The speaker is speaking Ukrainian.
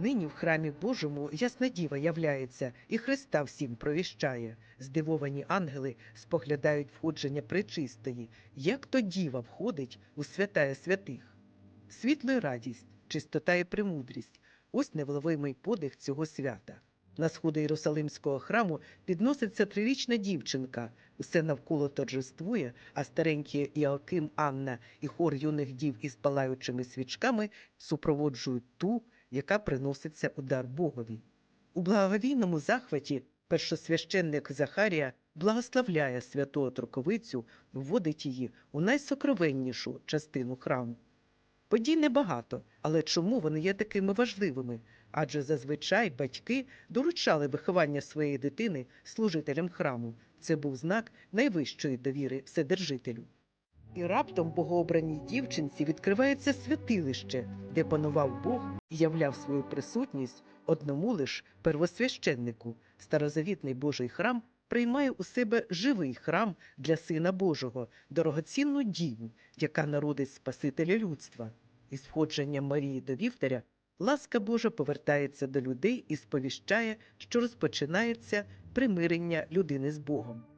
Нині в храмі Божому ясна діва являється і Христа всім провіщає. Здивовані ангели споглядають входження пречистої, як то діва входить у святая святих. Світло й радість, чистота і премудрість ось невловимий подих цього свята. На сходи Єрусалимського храму підноситься трирічна дівчинка. Усе навколо торжествує, а старенькі Іоаким, Анна і хор юних дів із палаючими свічками супроводжують ту, яка приноситься у дар Богові. У благовійному захваті першосвященник Захарія благословляє святу Троковицю, вводить її у найсокровеннішу частину храму. Подій небагато, але чому вони є такими важливими? Адже зазвичай батьки доручали виховання своєї дитини служителям храму. Це був знак найвищої довіри Вседержителю. І раптом богообраній дівчинці відкривається святилище, де панував Бог і являв свою присутність одному лиш первосвященнику. Старозавітний Божий храм приймає у себе живий храм для Сина Божого, дорогоцінну діву, яка народить Спасителя людства. Із входженням Марії до Вівтаря ласка Божа повертається до людей і сповіщає, що розпочинається примирення людини з Богом.